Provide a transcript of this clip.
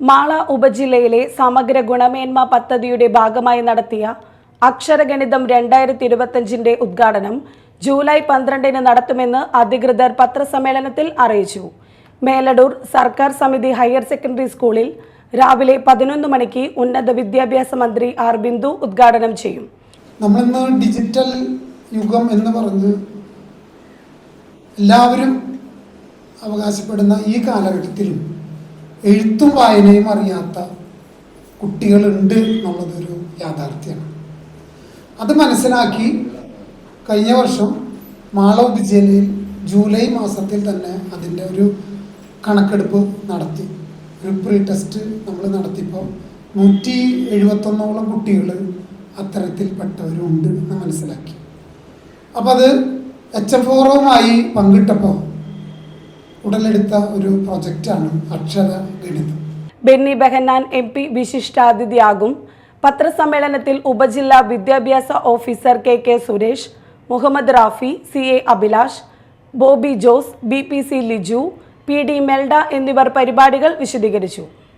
മാള ഉപജില്ലയിലെ സമഗ്ര ഗുണമേന്മ പദ്ധതിയുടെ ഭാഗമായി നടത്തിയ അക്ഷരഗണിതം രണ്ടായിരത്തി ഇരുപത്തഞ്ചിന്റെ ഉദ്ഘാടനം ജൂലൈ പന്ത്രണ്ടിന് നടത്തുമെന്ന് അധികൃതർ പത്രസമ്മേളനത്തിൽ അറിയിച്ചു. മേലടൂർ സർക്കാർ സമിതി ഹയർ സെക്കൻഡറി സ്കൂളിൽ രാവിലെ പതിനൊന്ന് മണിക്ക് ഉന്നത വിദ്യാഭ്യാസ മന്ത്രി ആർ ബിന്ദു ഉദ്ഘാടനം ചെയ്യും. നമ്മളിന്ന് ഡിജിറ്റൽ യുഗം എന്ന് പറഞ്ഞ് എല്ലാവരും അവകാശപ്പെടുന്ന ഈ കാലഘട്ടത്തിലും എഴുത്തും വായനയും അറിയാത്ത കുട്ടികളുണ്ട് എന്നുള്ളതൊരു യാഥാർത്ഥ്യമാണ്. അത് മനസ്സിലാക്കി കഴിഞ്ഞ വർഷം മാള ഉപജില്ലയിൽ ജൂലൈ മാസത്തിൽ തന്നെ അതിന്റെ ഒരു കണക്കെടുപ്പ് നടത്തി. ഒരു പ്രീ ടെസ്റ്റ് നമ്മൾ നടത്തിയപ്പോൾ നൂറ്റി എഴുപത്തൊന്നോളം കുട്ടികൾ അത്തരത്തിൽപ്പെട്ടവരുണ്ട് എന്ന് മനസ്സിലാക്കി. അപ്പോൾ അത് എച്ച് എഫ് ഓറുമായി പങ്കിട്ടപ്പോൾ ഉടലെടുത്ത ഒരു പ്രൊജക്റ്റാണ് അക്ഷര ഗണിതം. ബെന്നി ബെഹന്നാൻ എം പി വിശിഷ്ടാതിഥിയാകും. പത്രസമ്മേളനത്തിൽ ഉപജില്ലാ വിദ്യാഭ്യാസ officer K K Suresh Muhammad Rafi C A Abhilash Bobby Jose B P C Liju P D Melda എന്നിവർ പരിപാടികൾ വിശദീകരിച്ചു.